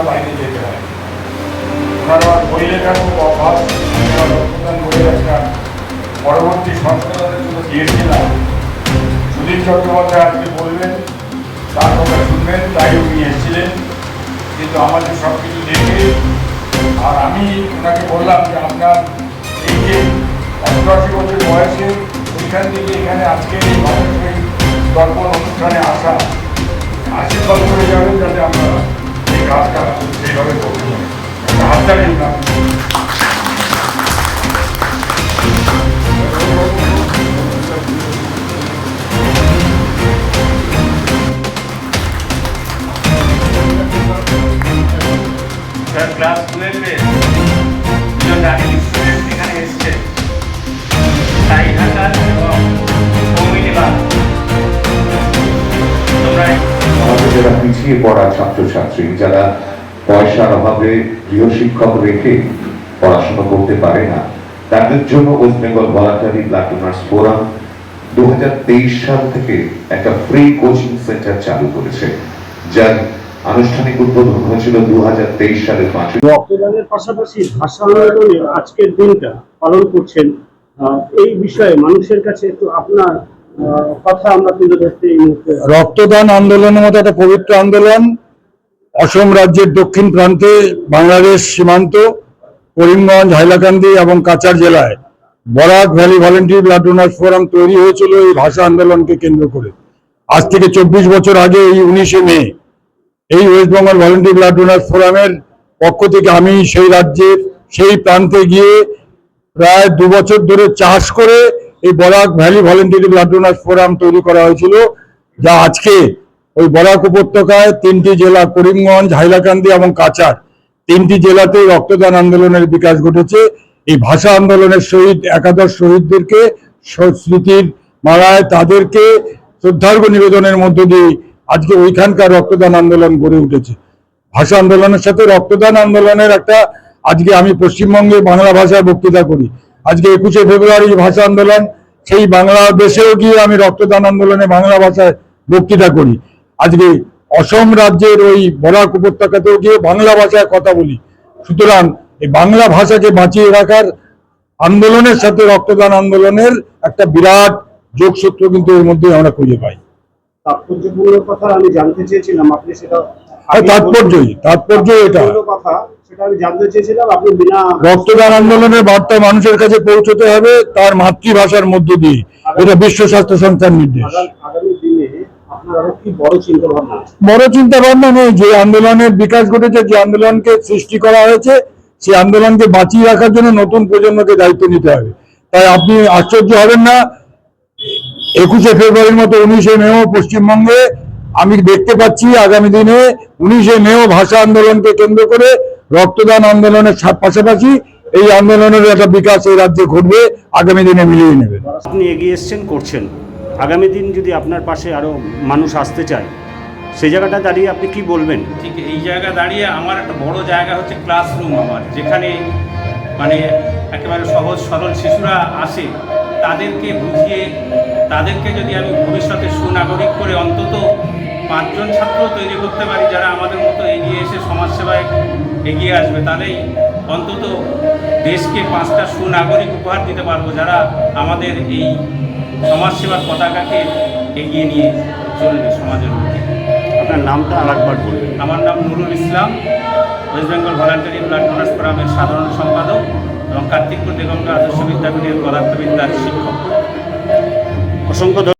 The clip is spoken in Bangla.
মা বাইরে যেতে হয় অভাব। পরবর্তী জন্য দিয়েছিলাম সুধীর চট্টোপাধ্যায় আজকে বলবেন, তার কথা শুনবেন, তাই উনি এসেছিলেন। কিন্তু আমাদের সব কিছু দেখে, আর আমি ওনাকে বললাম যে আপনার এই যে অষ্টআশি বছর বয়সে ওইখান থেকে এখানে আজকে এই দর্পণ অনুষ্ঠানে আসা, আশীর্বাদ করে যাবেন যাতে আমরা এই কাজটা সেইভাবে করতে পারি একটা হাততালি দিন আপনি। স্যার ক্লাস টুয়েলভে পিছিয়ে পড়া ছাত্রছাত্রী যারা পয়সার অভাবে গৃহশিক্ষক রেখে পড়াশোনা করতে পারে না। তাদের জন্য ওয়েস্ট বেঙ্গল ভলান্টারি ফোরাম দু সাল থেকে একটা ফ্রি কোচিং সেন্টার চালু করেছে, যার আনুষ্ঠানিক উদ্বোধন হয়েছিল দু সালের পাশাপাশি আজকের দিনটা পালন করছেন। এই বিষয়ে মানুষের কাছে একটু আপনার রক্তদান আন্দোলনের মতো একটা পবিত্র আন্দোলন। অসম রাজ্যের দক্ষিণ প্রান্তে বাংলাদেশ সীমান্ত, করিমগঞ্জ, হাইলাকান্দি এবং কাচার জেলায় Barak valley volunteer blood donors forum তৈরি হয়েছিল এই ভাষা আন্দোলনকে কেন্দ্র করে। আজ থেকে চব্বিশ বছর আগে এই উনিশে মে এই West Bengal volunteer blood donors ফোরামের পক্ষ থেকে আমি সেই রাজ্যের সেই প্রান্তে গিয়ে প্রায় দু বছর ধরে চাষ করে এই Barak valley volunteer blood donors forum তৈরি করা হয়েছিল, যা আজকে ওই বরাক উপত্যকায় তিনটি জেলা, করিমগঞ্জ, হাইলাকান্দি এবং কাচার তিনটি জেলাতেই রক্তদান আন্দোলনের বিকাশ ঘটেছে। এই ভাষা আন্দোলনের শহীদ, একাদশ শহীদদেরকে স্মৃতির মারায় তাদেরকে শ্রদ্ধার্ঘ্য নিবেদনের মধ্য দিয়ে আজকে ওইখানকার রক্তদান আন্দোলন গড়ে উঠেছে। ভাষা আন্দোলনের সাথে রক্তদান আন্দোলনের একটা আজকে আমি পশ্চিমবঙ্গে বাংলা ভাষায় বক্তৃতা করি। আজকে একুশে ফেব্রুয়ারি ভাষা আন্দোলন সেই বাংলাদেশেও গিয়ে আমি রক্তদান আন্দোলনে বাংলা ভাষায় বক্তৃতা করি। আজকে অসম রাজ্যের ওই বরাক উপত্যকাতেও গিয়ে বাংলা ভাষায় কথা বলি। সুতরাং এই বাংলা ভাষাকে বাঁচিয়ে রাখার আন্দোলনের সাথে রক্তদান আন্দোলনের একটা বিরাট যোগসূত্র কিন্তু এর মধ্যে আমরা খুঁজে পাই। তাৎপর্যপূর্ণ কথা আমি জানতে চেয়েছিলাম আপনি সেটা আর তাৎপর্যই তাৎপর্য এটা। রক্তদান আন্দোলনের বার্তা মানুষের কাছে পৌঁছতে হবে তার মাতৃভাষার মধ্য দিয়ে। এটা বিশ্ব স্বাস্থ্য সংস্থার নির্দেশ। বড় চিন্তা ভাবনা নেই যে আন্দোলনের বিকাশ ঘটেছে যে আন্দোলনকে সৃষ্টি করা হয়েছে সেই আন্দোলনকে বাঁচিয়ে রাখার জন্য নতুন প্রজন্মকে দায়িত্ব নিতে হবে। তাই আপনি আশ্চর্য হবেন না একুশে ফেব্রুয়ারির মতো উনিশে মেও পশ্চিমবঙ্গে আমি দেখতে পাচ্ছি আগামী দিনে উনিশে মেও ভাষা আন্দোলনকে কেন্দ্র করে রক্তদান আন্দোলনের পাশাপাশি এই আন্দোলনের একটা বিকাশ এই রাজ্যে ঘটবে আগামী দিনে মিলিয়ে নেবে। আপনি এগিয়ে এসছেন করছেন। আগামী দিন যদি আপনার পাশে আরও মানুষ আসতে চায় সেই জায়গাটা দাঁড়িয়ে আপনি কি বলবেন? ঠিক এই জায়গা দাঁড়িয়ে আমার একটা বড় জায়গা হচ্ছে ক্লাসরুম আমার যেখানে মানে একেবারে সহজ সরল শিশুরা আসে তাদেরকে বুঝিয়ে তাদেরকে যদি আমি ভবিষ্যতে সুনাগরিক করে অন্তত পাঁচজন ছাত্র তৈরি করতে পারি যারা আমাদের মতো এগিয়ে এসে সমাজসেবায় এগিয়ে আসবে তাহলেই অন্তত দেশকে পাঁচটা সুনাগরিক উপহার দিতে পারব যারা আমাদের এই সমাজসেবার পতাকাকে এগিয়ে নিয়ে চলবে সমাজের মধ্যে। আপনার নামটা আর একবার বলবেন। আমার নাম Nurul Islam West Bengal voluntary blood donors ফোরামের সাধারণ সম্পাদক এবং কার্তিকপুর দেগঙ্গা আদর্শ বিদ্যাপীঠের পদার্থবিদ্যার শিক্ষক। অসংখ্য।